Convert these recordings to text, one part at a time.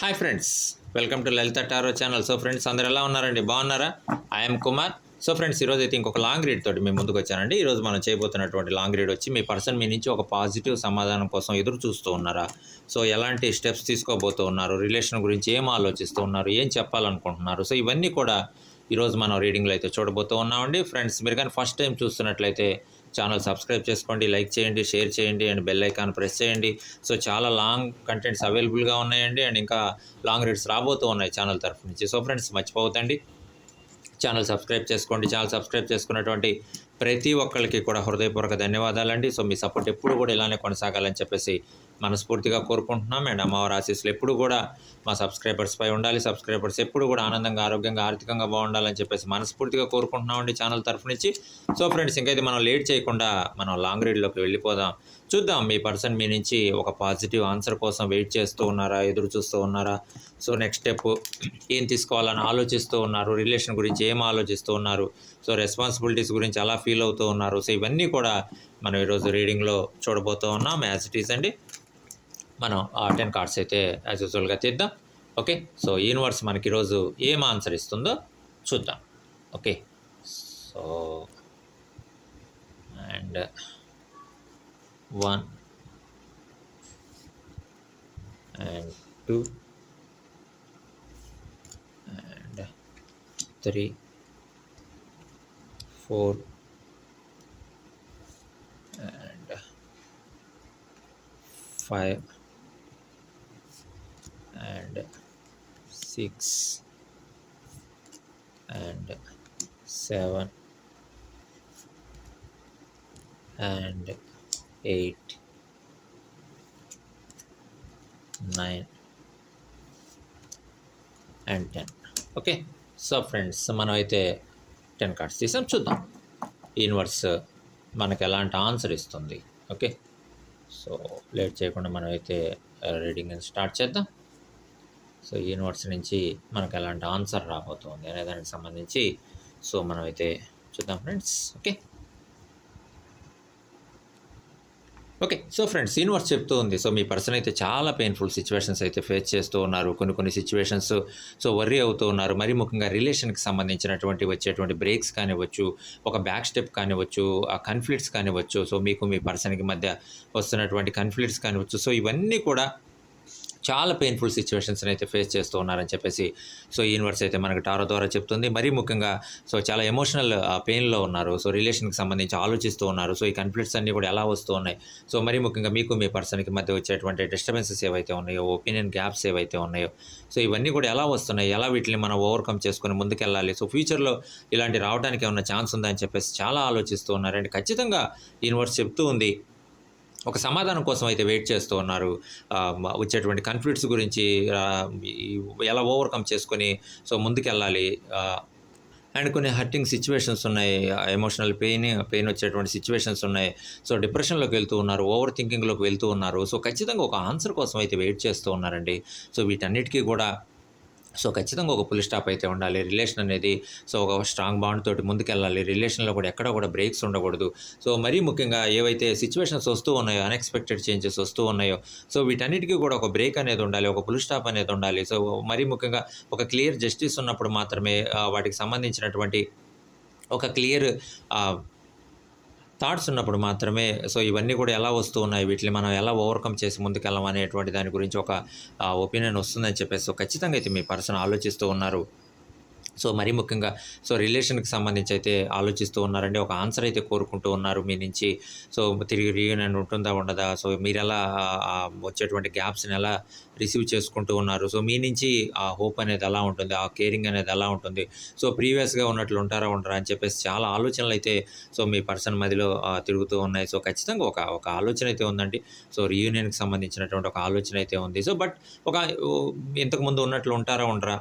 Hi friends welcome to Lalitha tarot channel so friends అందరు ఎలా ఉన్నారండి? బాగున్నారా? ఐఎమ్ కుమార్ సో ఫ్రెండ్స్ ఈరోజు అయితే ఇంకొక లాంగ్ రీడ్ తోటి మేము ముందుకు వచ్చానండి. ఈరోజు మనం చేయబోతున్నటువంటి లాంగ్ రీడ్ వచ్చి మీ పర్సన్ మీ నుంచి ఒక పాజిటివ్ సమాధానం కోసం ఎదురు చూస్తూ ఉన్నారా? సో ఎలాంటి స్టెప్స్ తీసుకోబోతూ ఉన్నారు? రిలేషన్ గురించి ఏం ఆలోచిస్తూ ఉన్నారు? ఏం చెప్పాలనుకుంటున్నారు? సో ఇవన్నీ కూడా ఈరోజు మనం రీడింగ్లో అయితే చూడబోతూ ఉన్నామండి. ఫ్రెండ్స్ మీరు కానీ ఫస్ట్ టైం చూస్తున్నట్లయితే ఛానల్ సబ్స్క్రైబ్ చేసుకోండి లైక్ చేయండి షేర్ చేయండి అండ్ బెల్ ఐకాన్ ప్రెస్ చేయండి. సో చాలా లాంగ్ కంటెంట్స్ అవైలబుల్గా ఉన్నాయండి అండ్ ఇంకా లాంగ్ రీడ్స్ రాబోతూ ఉన్నాయి ఛానల్ తరఫు నుంచి. సో ఫ్రెండ్స్ మర్చిపోవద్దండి. ఛానల్ సబ్స్క్రైబ్ చేసుకోండి. ఛానల్ సబ్స్క్రైబ్ చేసుకున్నటువంటి ప్రతి ఒక్కరికి కూడా హృదయపూర్వక ధన్యవాదాలండి. సో మీ సపోర్ట్ ఎప్పుడు కూడా ఇలానే కొనసాగాలని చెప్పేసి మనస్ఫూర్తిగా కోరుకుంటున్నాం. అండ్ అమ్మవారి ఆశీస్సులు ఎప్పుడు కూడా మా సబ్స్క్రైబర్స్ పై ఉండాలి. సబ్స్క్రైబర్స్ ఎప్పుడు కూడా ఆనందంగా ఆరోగ్యంగా ఆర్థికంగా బాగుండాలని చెప్పేసి మనస్ఫూర్తిగా కోరుకుంటున్నామండి ఛానల్ తరఫు నుంచి. సో ఫ్రెండ్స్ ఇంకైతే మనం లేట్ చేయకుండా మనం లాంగ్ రీడ్లోకి వెళ్ళిపోదాం. చూద్దాం మీ పర్సన్ మీ నుంచి ఒక పాజిటివ్ ఆన్సర్ కోసం వెయిట్ చేస్తూ ఉన్నారా? ఎదురు చూస్తూ ఉన్నారా? సో నెక్స్ట్ స్టెప్ ఏం తీసుకోవాలని ఆలోచిస్తూ ఉన్నారు? రిలేషన్ గురించి ఏం ఆలోచిస్తూ ఉన్నారు? సో రెస్పాన్సిబిలిటీస్ గురించి అలా ఫీల్ అవుతూ ఉన్నారు? సో ఇవన్నీ కూడా మనం ఈరోజు రీడింగ్లో చూడబోతూ ఉన్నాం. యాజ్ ఇట్ ఈస్ అండి. మనం ఆ టెన్ కార్డ్స్ అయితే యాజ్ యూజువల్గా తీద్దాం. ఓకే సో యూనివర్స్ మనకి ఈరోజు ఏం ఆన్సర్ ఇస్తుందో చూద్దాం. Okay so and one and two and three four and five six and seven and eight nine and ten okay so friends మనం అయితే టెన్ కార్డ్స్ తీసాం. చూద్దాం. యూనివర్స్ మనకి ఎలాంటి ఆన్సర్ ఇస్తుంది? ఓకే సో లేట్ చేయకుండా మనం అయితే రీడింగ్ స్టార్ట్ చేద్దాం. సో యూనివర్స్ నుంచి మనకు ఎలాంటి ఆన్సర్ రాబోతుంది అనే దానికి సంబంధించి సో మనం అయితే చూద్దాం friends okay okay so friends universe చెప్తూ ఉంది. సో మీ పర్సన్ అయితే చాలా పెయిన్ఫుల్ సిచ్యువేషన్స్ అయితే ఫేస్ చేస్తూ ఉన్నారు. కొన్ని కొన్ని సిచ్యువేషన్స్ సో వర్రీ అవుతూ ఉన్నారు. మరి ముఖ్యంగా రిలేషన్కి సంబంధించినటువంటి వచ్చేటువంటి బ్రేక్స్ కానివ్వచ్చు ఒక బ్యాక్ స్టెప్ కానివ్వచ్చు ఆ కన్ఫ్లిక్ట్స్ కానివ్వచ్చు సో మీకు మీ పర్సన్కి మధ్య వస్తున్నటువంటి కన్ఫ్లిక్ట్స్ కానివ్వచ్చు సో ఇవన్నీ కూడా చాలా పెయిన్ఫుల్ సిచ్యువేషన్స్ని అయితే ఫేస్ చేస్తూ ఉన్నారని చెప్పేసి సో యూనివర్స్ అయితే మనకు టారో ద్వారా చెప్తుంది. మరీ ముఖ్యంగా సో చాలా ఎమోషనల్ పెయిన్లో ఉన్నారు. సో రిలేషన్కి సంబంధించి ఆలోచిస్తూ ఉన్నారు. సో ఈ కన్ఫ్లిక్ట్స్ అన్నీ కూడా ఎలా వస్తూ ఉన్నాయి? సో మరీ ముఖ్యంగా మీకు మీ పర్సన్కి మధ్య వచ్చేటువంటి డిస్టర్బెన్సెస్ ఏవైతే ఉన్నాయో ఒపీనియన్ గ్యాప్స్ ఏవైతే ఉన్నాయో సో ఇవన్నీ కూడా ఎలా వస్తున్నాయి? ఎలా వీటిని మనం ఓవర్కమ్ చేసుకొని ముందుకెళ్ళాలి? సో ఫ్యూచర్లో ఇలాంటి రావడానికి ఏమైనా ఛాన్స్ ఉందని చెప్పేసి చాలా ఆలోచిస్తూ ఉన్నారండి ఖచ్చితంగా యూనివర్స్ చెప్తూ ఉంది ఒక సమాధానం కోసం అయితే వెయిట్ చేస్తూ ఉన్నారు. వచ్చేటువంటి కన్ఫ్లిక్ట్స్ గురించి ఎలా ఓవర్కమ్ చేసుకొని సో ముందుకెళ్ళాలి. అండ్ కొన్ని హర్టింగ్ సిచ్యువేషన్స్ ఉన్నాయి. ఎమోషనల్ పెయిన్ పెయిన్ వచ్చేటువంటి సిచ్యువేషన్స్ ఉన్నాయి. సో డిప్రెషన్లోకి వెళ్తూ ఉన్నారు ఓవర్ థింకింగ్లోకి వెళ్తూ ఉన్నారు. సో ఖచ్చితంగా ఒక ఆన్సర్ కోసం అయితే వెయిట్ చేస్తూ ఉన్నారండి. సో వీటన్నిటికీ కూడా సో ఖచ్చితంగా ఒక పులి స్టాప్ అయితే ఉండాలి. రిలేషన్ అనేది సో ఒక స్ట్రాంగ్ బాండ్ తోటి ముందుకెళ్ళాలి. రిలేషన్లో కూడా ఎక్కడ కూడా బ్రేక్స్ ఉండకూడదు. సో మరీ ముఖ్యంగా ఏవైతే సిచ్యువేషన్స్ వస్తూ ఉన్నాయో అన్ఎక్స్పెక్టెడ్ చేంజెస్ వస్తూ ఉన్నాయో సో వీటన్నిటికీ కూడా ఒక బ్రేక్ అనేది ఉండాలి. ఒక పులి స్టాప్ అనేది ఉండాలి. సో మరీ ముఖ్యంగా ఒక క్లియర్ జస్టిస్ ఉన్నప్పుడు మాత్రమే వాటికి సంబంధించినటువంటి ఒక క్లియర్ థాట్స్ ఉన్నప్పుడు మాత్రమే సో ఇవన్నీ కూడా ఎలా వస్తూ ఉన్నాయి వీటిని మనం ఎలా ఓవర్కమ్ చేసి ముందుకెళ్ళం అనేటువంటి దాని గురించి ఒక ఒపీనియన్ వస్తుందని చెప్పేసి సో ఖచ్చితంగా అయితే మీ పర్సన్ ఆలోచిస్తూ ఉన్నారు. సో మరీ ముఖ్యంగా సో రిలేషన్కి సంబంధించి అయితే ఆలోచిస్తూ ఉన్నారండి. ఒక ఆన్సర్ అయితే కోరుకుంటూ ఉన్నారు మీ నుంచి. సో తిరిగి రీయూనియన్ ఉంటుందా ఉండదా? సో మీరు ఎలా వచ్చేటువంటి గ్యాప్స్ని ఎలా రిసీవ్ చేసుకుంటూ ఉన్నారు? సో మీ నుంచి ఆ హోప్ అనేది ఎలా ఉంటుంది? ఆ కేరింగ్ అనేది ఎలా ఉంటుంది? సో ప్రీవియస్గా ఉన్నట్లు ఉంటారా ఉండరా అని చెప్పేసి చాలా ఆలోచనలు అయితే సో మీ పర్సన్ మధ్యలో తిరుగుతూ ఉన్నాయి. సో ఖచ్చితంగా ఒక ఒక ఆలోచన అయితే ఉందండి. సో రీయూనియన్కి సంబంధించినటువంటి ఒక ఆలోచన అయితే ఉంది. సో బట్ ఒక ఇంతకుముందు ఉన్నట్లు ఉంటారా ఉండరా?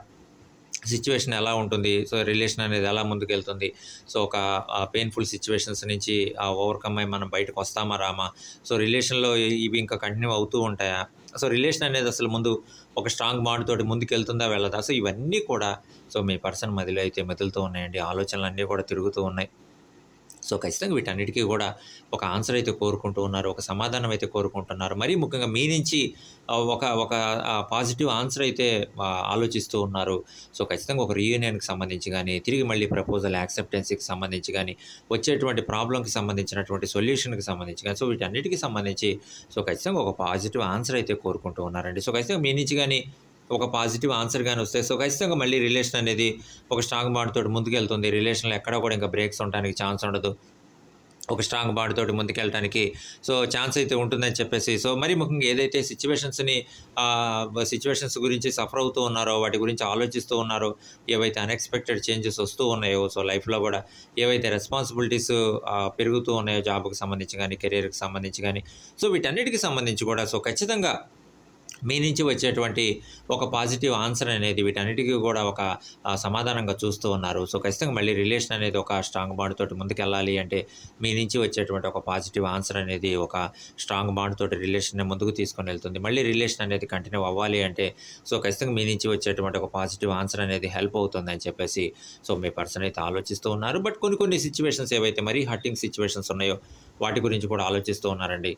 సిచ్యువేషన్ ఎలా ఉంటుంది? సో రిలేషన్ అనేది ఎలా ముందుకెళ్తుంది? సో ఒక పెయిన్ఫుల్ సిచ్యువేషన్స్ నుంచి ఓవర్కమ్ అయ్యి మనం బయటకు వస్తామా రామా? సో రిలేషన్లో ఇవి ఇంకా కంటిన్యూ అవుతూ ఉంటాయా? సో రిలేషన్ అనేది అసలు ముందు ఒక స్ట్రాంగ్ బాండ్ తోటి ముందుకెళ్తుందా వెళ్ళదా? సో ఇవన్నీ కూడా సో మీ పర్సన్ మదిలో అయితే మెదులుతూ ఉన్నాయండి. ఆలోచనలు అన్నీ కూడా తిరుగుతూ ఉన్నాయి. సో ఖచ్చితంగా వీటన్నిటికీ కూడా ఒక ఆన్సర్ అయితే కోరుకుంటూ ఉన్నారు ఒక సమాధానం అయితే కోరుకుంటున్నారు. మరీ ముఖ్యంగా మీ నుంచి ఒక ఒక పాజిటివ్ ఆన్సర్ అయితే ఆలోచిస్తూ ఉన్నారు. సో ఖచ్చితంగా ఒక రీయూనియన్కి సంబంధించి కానీ తిరిగి మళ్ళీ ప్రపోజల్ యాక్సెప్టెన్సీకి సంబంధించి కానీ వచ్చేటువంటి ప్రాబ్లంకి సంబంధించినటువంటి సొల్యూషన్కి సంబంధించి కానీ సో వీటన్నిటికీ సంబంధించి సో ఖచ్చితంగా ఒక పాజిటివ్ ఆన్సర్ అయితే కోరుకుంటూ ఉన్నారండి. సో ఖచ్చితంగా మీ నుంచి కానీ ఒక పాజిటివ్ ఆన్సర్ కానీ వస్తే సో ఖచ్చితంగా మళ్ళీ రిలేషన్ అనేది ఒక స్ట్రాంగ్ బాండ్ తోటి ముందుకెళ్తుంది. రిలేషన్లో ఎక్కడ కూడా ఇంకా బ్రేక్స్ ఉండడానికి ఛాన్స్ ఉండదు. ఒక స్ట్రాంగ్ బాండ్ తోటి ముందుకెళ్ళడానికి సో ఛాన్స్ అయితే ఉంటుందని చెప్పేసి సో మరి ముఖ్యంగా ఏదైతే సిచ్యువేషన్స్ని సిచ్యువేషన్స్ గురించి సఫర్ అవుతూ ఉన్నారో వాటి గురించి ఆలోచిస్తూ ఉన్నారో ఏవైతే అన్ఎక్స్పెక్టెడ్ చేంజెస్ వస్తూ ఉన్నాయో సో లైఫ్లో కూడా ఏవైతే రెస్పాన్సిబిలిటీస్ పెరుగుతూ ఉన్నాయో జాబ్కి సంబంధించి కానీ కెరీర్కి సంబంధించి కానీ సో వీటన్నిటికి సంబంధించి కూడా సో ఖచ్చితంగా మీ నుంచి వచ్చేటువంటి ఒక పాజిటివ్ ఆన్సర్ అనేది వీటన్నిటికీ కూడా ఒక సమాధానంగా చూస్తూ ఉన్నారు. సో ఖచ్చితంగా మళ్ళీ రిలేషన్ అనేది ఒక స్ట్రాంగ్ బాండ్ తోటి ముందుకెళ్ళాలి అంటే మీ నుంచి వచ్చేటువంటి ఒక పాజిటివ్ ఆన్సర్ అనేది ఒక స్ట్రాంగ్ బాండ్ తోటి రిలేషన్ ముందుకు తీసుకొని వెళ్తుంది. మళ్ళీ రిలేషన్ అనేది కంటిన్యూ అవ్వాలి అంటే సో ఖచ్చితంగా మీ నుంచి వచ్చేటువంటి ఒక పాజిటివ్ ఆన్సర్ అనేది హెల్ప్ అవుతుంది అని చెప్పేసి సో మీ పర్సన్ అయితే ఆలోచిస్తూ ఉన్నారు. బట్ కొన్ని కొన్ని సిచ్యువేషన్స్ ఏవైతే మరీ హర్టింగ్ సిచ్యువేషన్స్ ఉన్నాయో వాటి గురించి కూడా ఆలోచిస్తూ ఉన్నారండి.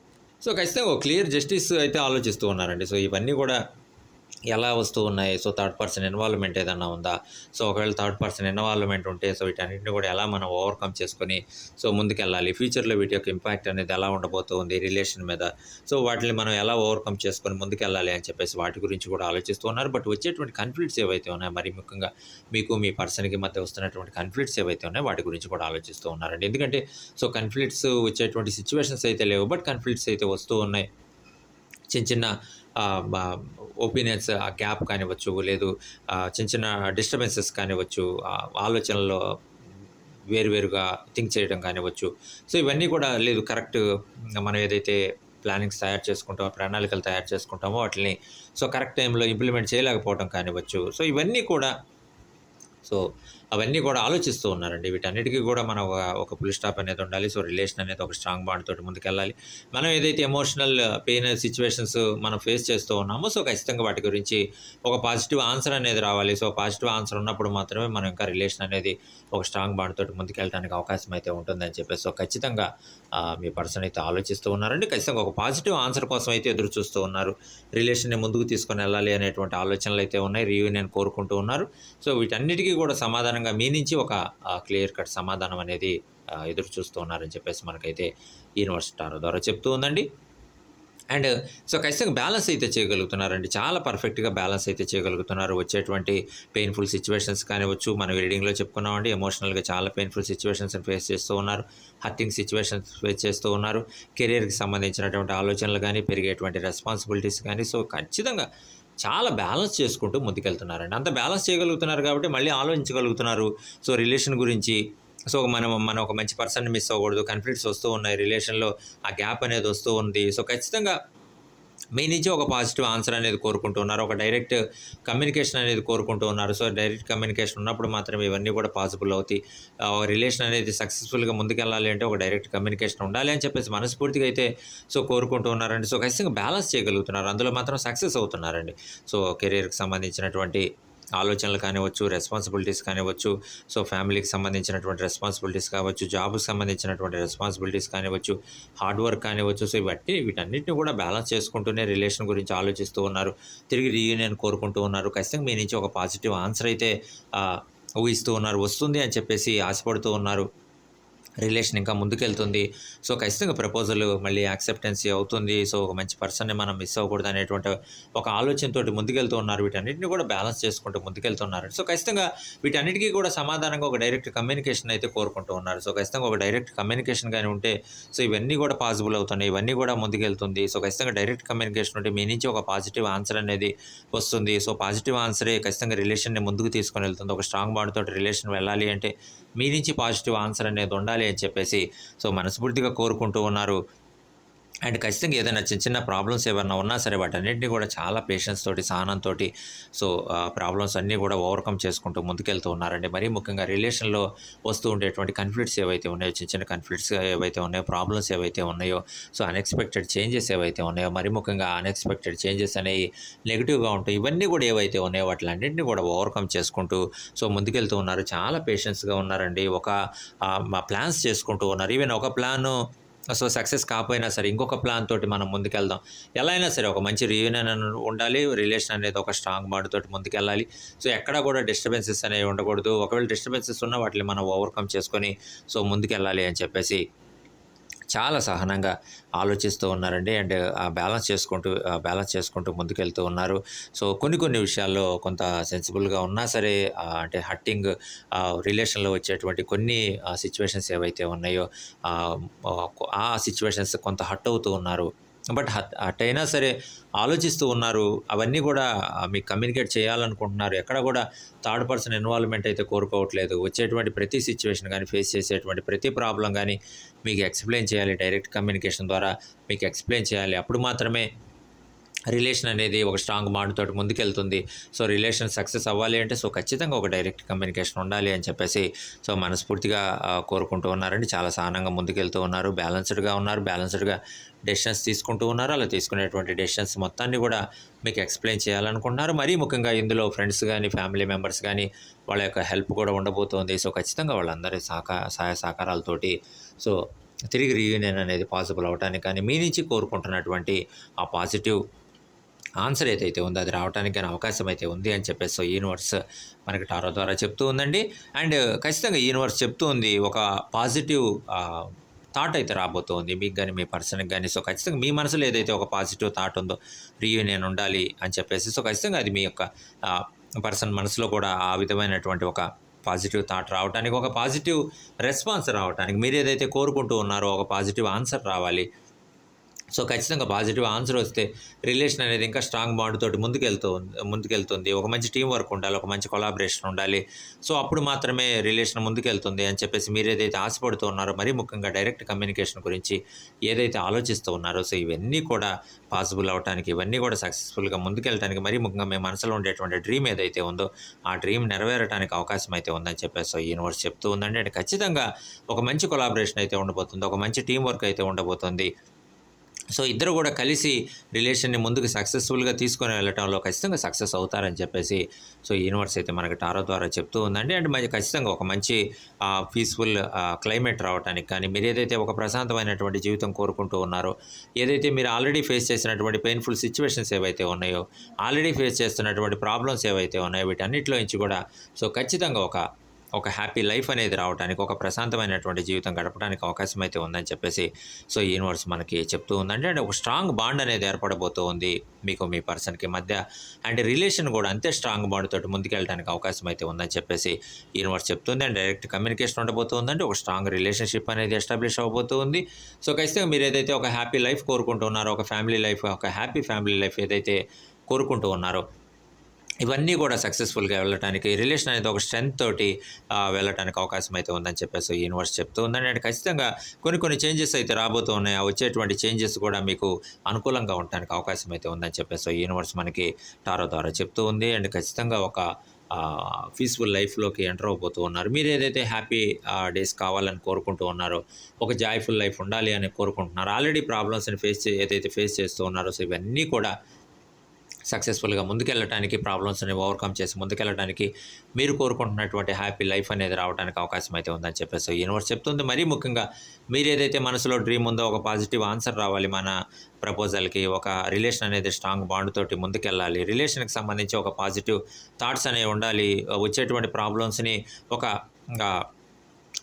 సో ఖచ్చితంగా క్లియర్ జస్టిస్ అయితే ఆలోచిస్తూ ఉన్నారండి. సో ఇవన్నీ కూడా ఎలా వస్తూ ఉన్నాయి? సో థర్డ్ పర్సన్ ఇన్వాల్వ్మెంట్ ఏదన్నా ఉందా? సో ఒకవేళ థర్డ్ పర్సన్ ఇన్వాల్వ్మెంట్ ఉంటే సో వీటన్నిటిని కూడా ఎలా మనం ఓవర్కమ్ చేసుకొని సో ముందుకెళ్ళాలి? ఫ్యూచర్లో వీటి యొక్క ఇంపాక్ట్ అనేది ఎలా ఉండబోతుంది? రిలేషన్ మీద. సో వాటిని మనం ఎలా ఓవర్కమ్ చేసుకొని ముందుకెళ్ళాలి అని చెప్పేసి వాటి గురించి కూడా ఆలోచిస్తూ ఉన్నారు. బట్ వచ్చేటువంటి కన్ఫ్లిక్ట్స్ ఏవైతే ఉన్నాయో మరి ముఖ్యంగా మీకు మీ పర్సన్కి మధ్య వస్తున్నటువంటి కన్ఫ్లిక్ట్స్ ఏవైతే ఉన్నాయో వాటి గురించి కూడా ఆలోచిస్తూ ఉన్నారండి. ఎందుకంటే సో కన్ఫ్లిక్ట్స్ వచ్చేటువంటి సిచ్యువేషన్స్ అయితే లేవు. బట్ కన్ఫ్లిక్ట్స్ అయితే వస్తూ ఉన్నాయి. చిన్న చిన్న ఒపీనియన్స్ ఆ గ్యాప్ కానివ్వచ్చు లేదు చిన్న చిన్న డిస్టర్బెన్సెస్ కానివ్వచ్చు ఆలోచనలో వేరువేరుగా థింక్ చేయడం కానివ్వచ్చు. సో ఇవన్నీ కూడా లేదు కరెక్ట్ మనం ఏదైతే ప్లానింగ్స్ తయారు చేసుకుంటామో ప్రణాళికలు తయారు చేసుకుంటామో వాటిని సో కరెక్ట్ టైంలో ఇంప్లిమెంట్ చేయలేకపోవడం కానివ్వచ్చు. సో ఇవన్నీ కూడా సో అవన్నీ కూడా ఆలోచిస్తూ ఉన్నారండి. వీటన్నిటికీ కూడా మనం ఒక ఫుల్ స్టాప్ అనేది ఉండాలి. సో రిలేషన్ అనేది ఒక స్ట్రాంగ్ బాండ్ తోటి ముందుకెళ్ళాలి. మనం ఏదైతే ఎమోషనల్ పెయిన్ సిచ్యువేషన్స్ మనం ఫేస్ చేస్తూ ఉన్నామో సో ఖచ్చితంగా వాటి గురించి ఒక పాజిటివ్ ఆన్సర్ అనేది రావాలి. సో పాజిటివ్ ఆన్సర్ ఉన్నప్పుడు మాత్రమే మనం ఇంకా రిలేషన్ అనేది ఒక స్ట్రాంగ్ బాండ్ తోటి ముందుకెళ్ళడానికి అవకాశం అయితే ఉంటుందని చెప్పేసి సో ఖచ్చితంగా మీ పర్సన్ అయితే ఆలోచిస్తూ ఉన్నారండి. ఖచ్చితంగా ఒక పాజిటివ్ ఆన్సర్ కోసం అయితే ఎదురు చూస్తూ ఉన్నారు. రిలేషన్ని ముందుకు తీసుకొని వెళ్ళాలి అనేటువంటి ఆలోచనలు అయితే ఉన్నాయి. రీయూనియన్ కోరుకుంటూ ఉన్నారు. సో వీటన్నిటికీ కూడా సమాధానం సమాధానంగా మీ నుంచి ఒక క్లియర్ కట్ సమాధానం అనేది ఎదురు చూస్తూ ఉన్నారని చెప్పేసి మనకైతే యూనివర్స్ టారో ద్వారా చెప్తూ ఉందండి. అండ్ సో ఖచ్చితంగా బ్యాలెన్స్ అయితే చేయగలుగుతున్నారండి. చాలా పర్ఫెక్ట్గా బ్యాలెన్స్ అయితే చేయగలుగుతున్నారు. వచ్చేటువంటి పెయిన్ఫుల్ సిచ్యువేషన్స్ కానివచ్చు మనం రీడింగ్లో చెప్పుకున్నామండి ఎమోషనల్గా చాలా పెయిన్ఫుల్ సిచ్యువేషన్స్ ఫేస్ చేస్తూ ఉన్నారు. హర్టింగ్ సిచ్యువేషన్స్ ఫేస్ చేస్తూ ఉన్నారు. కెరీర్కి సంబంధించినటువంటి ఆలోచనలు కానీ పెరిగేటువంటి రెస్పాన్సిబిలిటీస్ కానీ సో ఖచ్చితంగా చాలా బ్యాలెన్స్ చేసుకుంటూ ముందుకెళ్తున్నారండి. అంత బ్యాలెన్స్ చేయగలుగుతున్నారు కాబట్టి మళ్ళీ ఆలోచించగలుగుతున్నారు. సో రిలేషన్ గురించి సో మనం మనం ఒక మంచి పర్సన్ మిస్ అవ్వకూడదు కన్ఫ్లిక్ట్స్ వస్తూ ఉన్నాయి రిలేషన్లో ఆ గ్యాప్ అనేది వస్తూ ఉంది. సో ఖచ్చితంగా మీ నుంచి ఒక పాజిటివ్ ఆన్సర్ అనేది కోరుకుంటూ ఉన్నారు ఒక డైరెక్ట్ కమ్యూనికేషన్ అనేది కోరుకుంటూ ఉన్నారు. సో డైరెక్ట్ కమ్యూనికేషన్ ఉన్నప్పుడు మాత్రమే ఇవన్నీ కూడా పాసిబుల్ అవుతాయి. ఆ, రిలేషన్ అనేది సక్సెస్ఫుల్గా ముందుకెళ్ళాలి అంటే ఒక డైరెక్ట్ కమ్యూనికేషన్ ఉండాలి అని చెప్పేసి మనస్ఫూర్తిగా అయితే సో కోరుకుంటూ ఉన్నారండి. సో ఖచ్చితంగా బ్యాలెన్స్ చేయగలుగుతున్నారు. అందులో మాత్రం సక్సెస్ అవుతున్నారండి. సో కెరీర్కి సంబంధించినటువంటి ఆలోచనలు కానివచ్చు రెస్పాన్సిబిలిటీస్ కానివచ్చు సో ఫ్యామిలీకి సంబంధించినటువంటి రెస్పాన్సిబిలిటీస్ కావచ్చు జాబ్కి సంబంధించినటువంటి రెస్పాన్సిబిలిటీస్ కానివచ్చు హార్డ్ వర్క్ కానివచ్చు సో ఇవన్నీ వీటన్నిటిని కూడా బ్యాలెన్స్ చేసుకుంటూనే రిలేషన్ గురించి ఆలోచిస్తూ ఉన్నారు. తిరిగి రీయూనియన్ కోరుకుంటూ ఉన్నారు. ఖచ్చితంగా మీ నుంచి ఒక పాజిటివ్ ఆన్సర్ అయితే ఊహిస్తూ ఉన్నారు. వస్తుంది అని చెప్పేసి ఆశపడుతూ ఉన్నారు. రిలేషన్ ఇంకా ముందుకెళ్తుంది. సో ఖచ్చితంగా ప్రపోజల్ మళ్ళీ యాక్సెప్టెన్సీ అవుతుంది. సో ఒక మంచి పర్సన్ని మనం మిస్ అవ్వకూడదు అనేటువంటి ఒక ఆలోచనతోటి ముందుకెళ్తూ ఉన్నారు. వీటన్నిటిని కూడా బ్యాలెన్స్ చేసుకుంటూ ముందుకెళ్తున్నారు సో ఖచ్చితంగా వీటన్నిటికీ కూడా సమాధానంగా ఒక డైరెక్ట్ కమ్యూనికేషన్ అయితే కోరుకుంటూ ఉన్నారు. సో ఖచ్చితంగా ఒక డైరెక్ట్ కమ్యూనికేషన్ కానీ ఉంటే సో ఇవన్నీ కూడా పాసిబుల్ అవుతున్నాయి. ఇవన్నీ కూడా ముందుకెళ్తుంది. సో ఖచ్చితంగా డైరెక్ట్ కమ్యూనికేషన్ ఉంటే మీ నుంచి ఒక పాజిటివ్ ఆన్సర్ అనేది వస్తుంది. సో పాజిటివ్ ఆన్సరే ఖచ్చితంగా రిలేషన్ని ముందుకు తీసుకొని వెళ్తుంది. ఒక స్ట్రాంగ్ బాండ్ తోటి రిలేషన్ వెళ్ళాలి అంటే మీ నుంచి పాజిటివ్ ఆన్సర్ అనేది ఉండాలి అని చెప్పేసి సో మనస్ఫూర్తిగా కోరుకుంటూ ఉన్నారు. అండ్ ఖచ్చితంగా ఏదైనా చిన్న చిన్న ప్రాబ్లమ్స్ ఏమైనా ఉన్నా సరే వాటన్నిటిని కూడా చాలా పేషెన్స్ తోటి సహనంతో సో ప్రాబ్లమ్స్ అన్నీ కూడా ఓవర్కమ్ చేసుకుంటూ ముందుకెళ్తూ ఉన్నారండి. మరీ ముఖ్యంగా రిలేషన్లో వస్తూ ఉండేటువంటి కన్ఫ్లిక్ట్స్ ఏవైతే ఉన్నాయో చిన్న చిన్న కన్ఫ్లిక్ట్స్ ఏవైతే ఉన్నాయో ప్రాబ్లమ్స్ ఏవైతే ఉన్నాయో సో అన్ఎక్స్పెక్టెడ్ చేంజెస్ ఏవైతే ఉన్నాయో మరీ ముఖ్యంగా అన్ఎక్స్పెక్టెడ్ చేంజెస్ అనేవి నెగిటివ్గా ఉంటాయి ఇవన్నీ కూడా ఏవైతే ఉన్నాయో వాటిలన్నింటినీ కూడా ఓవర్కమ్ చేసుకుంటూ సో ముందుకెళ్తూ ఉన్నారు. చాలా పేషెన్స్గా ఉన్నారండి. ఒక మా ప్లాన్స్ చేసుకుంటూ ఉన్నారు. ఈవెన్ ఒక ప్లాను సో సక్సెస్ కాకపోయినా సరే ఇంకొక ప్లాన్ తోటి మనం ముందుకెళ్దాం. ఎలా అయినా సరే ఒక మంచి రీయూనియన్ ఉండాలి. రిలేషన్ అనేది ఒక స్ట్రాంగ్ బాండ్ తోటి ముందుకెళ్ళాలి. సో ఎక్కడ కూడా డిస్టర్బెన్సెస్ అనేవి ఉండకూడదు. ఒకవేళ డిస్టర్బెన్సెస్ ఉన్నా వాటిని మనం ఓవర్కమ్ చేసుకొని సో ముందుకెళ్ళాలి అని చెప్పేసి చాలా సహనంగా ఆలోచిస్తూ ఉన్నారండి. అండ్ బ్యాలెన్స్ చేసుకుంటూ బ్యాలెన్స్ చేసుకుంటూ ముందుకెళ్తూ ఉన్నారు. సో కొన్ని కొన్ని విషయాల్లో కొంత సెన్సిబుల్గా ఉన్నా సరే అంటే హట్టింగ్ రిలేషన్లో వచ్చేటువంటి కొన్ని సిచ్యువేషన్స్ ఏవైతే ఉన్నాయో ఆ, ఆ సిచ్యువేషన్స్ కొంత హట్ అవుతూ ఉన్నారు. బట్ అటైనా సరే ఆలోచిస్తూ ఉన్నారు. అవన్నీ కూడా మీకు కమ్యూనికేట్ చేయాలనుకుంటున్నారు. ఎక్కడ కూడా థర్డ్ పర్సన్ ఇన్వాల్వ్మెంట్ అయితే కోరుకోవట్లేదు. వచ్చేటువంటి ప్రతి సిచ్యువేషన్ కానీ ఫేస్ చేసేటువంటి ప్రతి ప్రాబ్లం కానీ మీకు ఎక్స్ప్లెయిన్ చేయాలి. డైరెక్ట్ కమ్యూనికేషన్ ద్వారా మీకు ఎక్స్ప్లెయిన్ చేయాలి. అప్పుడు మాత్రమే రిలేషన్ అనేది ఒక స్ట్రాంగ్ బాండ్ తోటి ముందుకెళ్తుంది. సో రిలేషన్ సక్సెస్ అవ్వాలి అంటే సో ఖచ్చితంగా ఒక డైరెక్ట్ కమ్యూనికేషన్ ఉండాలి అని చెప్పేసి సో మనస్ఫూర్తిగా కోరుకుంటూ ఉన్నారండి. చాలా సహనంగా ముందుకెళ్తూ ఉన్నారు. బ్యాలెన్స్డ్గా ఉన్నారు. బ్యాలెన్స్డ్గా డెసిషన్స్ తీసుకుంటూ ఉన్నారు? అలా తీసుకునేటువంటి డెసిషన్స్ మొత్తాన్ని కూడా మీకు ఎక్స్ప్లెయిన్ చేయాలనుకుంటున్నారు. మరీ ముఖ్యంగా ఇందులో ఫ్రెండ్స్ కానీ ఫ్యామిలీ మెంబర్స్ కానీ వాళ్ళ యొక్క హెల్ప్ కూడా ఉండబోతోంది. సో ఖచ్చితంగా వాళ్ళందరి సహకార సహాయ సహకారాలతోటి సో తిరిగి రీయూనియన్ అనేది పాసిబుల్ అవడానికి కానీ మీ నుంచి కోరుకుంటున్నటువంటి ఆ పాజిటివ్ ఆన్సర్ ఏదైతే ఉందో అది రావడానికి కానీ అవకాశం అయితే ఉంది అని చెప్పేసి సో యూనివర్స్ మనకి టారో ద్వారా చెప్తూ ఉందండి. అండ్ ఖచ్చితంగా యూనివర్స్ చెప్తూ ఉంది ఒక పాజిటివ్ థాట్ అయితే రాబోతోంది మీకు కానీ మీ పర్సన్కి కానీ సో ఖచ్చితంగా మీ మనసులో ఏదైతే ఒక పాజిటివ్ థాట్ ఉందో రీయూనియన్ ఉండాలి అని చెప్పేసి సో ఖచ్చితంగా అది మీ యొక్క పర్సన్ మనసులో కూడా ఆ విధమైనటువంటి ఒక పాజిటివ్ థాట్ రావడానికి ఒక పాజిటివ్ రెస్పాన్స్ రావడానికి మీరు ఏదైతే కోరుకుంటూ ఉన్నారో ఒక పాజిటివ్ ఆన్సర్ రావాలి సో ఖచ్చితంగా పాజిటివ్ ఆన్సర్ వస్తే రిలేషన్ అనేది ఇంకా స్ట్రాంగ్ బాండ్ తోటి ముందుకెళ్తూ ముందుకెళ్తుంది. ఒక మంచి టీం వర్క్ ఉండాలి ఒక మంచి కొలాబరేషన్ ఉండాలి. సో అప్పుడు మాత్రమే రిలేషన్ ముందుకెళ్తుంది అని చెప్పేసి మీరు ఏదైతే ఆశపడుతూ ఉన్నారో మరీ ముఖ్యంగా డైరెక్ట్ కమ్యూనికేషన్ గురించి ఏదైతే ఆలోచిస్తూ ఉన్నారో సో ఇవన్నీ కూడా పాసిబుల్ అవడానికి ఇవన్నీ కూడా సక్సెస్ఫుల్గా ముందుకెళ్ళడానికి మరీ ముఖ్యంగా మీ మనసులో ఉండేటువంటి డ్రీమ్ ఏదైతే ఉందో ఆ డ్రీమ్ నెరవేరడానికి అవకాశం అయితే ఉందని చెప్పేసి సో యూనివర్స్ చెప్తూ ఉందండి. అంటే ఖచ్చితంగా ఒక మంచి కొలాబరేషన్ అయితే ఉండబోతుంది ఒక మంచి టీం వర్క్ అయితే ఉండబోతుంది. సో ఇద్దరు కూడా కలిసి రిలేషన్ని ముందుకు సక్సెస్ఫుల్గా తీసుకొని వెళ్ళటంలో ఖచ్చితంగా సక్సెస్ అవుతారని చెప్పేసి సో యూనివర్స్ అయితే మనకి టారో ద్వారా చెప్తూ ఉందండి. అండ్ మరి ఖచ్చితంగా ఒక మంచి పీస్ఫుల్ క్లైమేట్ రావడానికి కానీ మీరు ఏదైతే ఒక ప్రశాంతమైనటువంటి జీవితం కోరుకుంటూ ఉన్నారో ఏదైతే మీరు ఆల్రెడీ ఫేస్ చేసినటువంటి పెయిన్ఫుల్ సిచ్యువేషన్స్ ఏవైతే ఉన్నాయో ఆల్రెడీ ఫేస్ చేస్తున్నటువంటి ప్రాబ్లమ్స్ ఏవైతే ఉన్నాయో వీటన్నిటిలో నుంచి కూడా సో ఖచ్చితంగా ఒక ఒక హ్యాపీ లైఫ్ అనేది రావడానికి ఒక ప్రశాంతమైనటువంటి జీవితం గడపడానికి అవకాశం అయితే ఉందని చెప్పేసి సో యూనివర్స్ మనకి చెప్తూ ఉందండి. అండ్ ఒక స్ట్రాంగ్ బాండ్ అనేది ఏర్పడబోతూ ఉంది మీకు మీ పర్సన్కి మధ్య. అండ్ రిలేషన్ కూడా అంతే స్ట్రాంగ్ బాండ్ తోటి ముందుకెళ్ళడానికి అవకాశం అయితే ఉందని చెప్పేసి యూనివర్స్ చెప్తుంది. అండ్ డైరెక్ట్ కమ్యూనికేషన్ ఉండబోతుందండి ఒక స్ట్రాంగ్ రిలేషన్షిప్ అనేది ఎస్టాబ్లిష్ అవ్వబోతుంది సో ఖచ్చితంగా మీరు ఏదైతే ఒక హ్యాపీ లైఫ్ కోరుకుంటున్నారో ఒక ఫ్యామిలీ లైఫ్ ఒక హ్యాపీ ఫ్యామిలీ లైఫ్ ఏదైతే కోరుకుంటూ ఉన్నారో ఇవన్నీ కూడా సక్సెస్ఫుల్గా వెళ్ళటానికి రిలేషన్ అనేది ఒక స్ట్రెంత్ తోటి వెళ్ళటానికి అవకాశం అయితే ఉందని చెప్పేసి యూనివర్స్ చెప్తూ ఉందని అండ్ ఖచ్చితంగా కొన్ని కొన్ని చేంజెస్ అయితే రాబోతూ ఉన్నాయి. ఆ వచ్చేటువంటి చేంజెస్ కూడా మీకు అనుకూలంగా ఉండడానికి అవకాశం అయితే ఉందని చెప్పేసి యూనివర్స్ మనకి టారో ద్వారా చెప్తూ ఉంది. అండ్ ఖచ్చితంగా ఒక పీస్ఫుల్ లైఫ్లోకి ఎంటర్ అవబోతూ ఉన్నారు. మీరు ఏదైతే హ్యాపీ డేస్ కావాలని కోరుకుంటూ ఉన్నారో ఒక జాయ్ఫుల్ లైఫ్ ఉండాలి అని కోరుకుంటున్నారు ఆల్రెడీ ప్రాబ్లమ్స్ని ఫేస్ ఏదైతే ఫేస్ చేస్తూ ఉన్నారో సో ఇవన్నీ కూడా సక్సెస్ఫుల్గా ముందుకెళ్ళటానికి ప్రాబ్లమ్స్ని ఓవర్కమ్ చేసి ముందుకెళ్ళడానికి మీరు కోరుకుంటున్నటువంటి హ్యాపీ లైఫ్ అనేది రావడానికి అవకాశం అయితే ఉందని చెప్పేసి యూనివర్స్ చెప్తుంది. మరీ ముఖ్యంగా మీరు ఏదైతే మనసులో డ్రీమ్ ఉందో ఒక పాజిటివ్ ఆన్సర్ రావాలి మన ప్రపోజల్కి ఒక రిలేషన్ అనేది స్ట్రాంగ్ బాండ్ తోటి ముందుకెళ్ళాలి. రిలేషన్కి సంబంధించి ఒక పాజిటివ్ థాట్స్ అనేవి ఉండాలి. వచ్చేటువంటి ప్రాబ్లమ్స్ని ఒక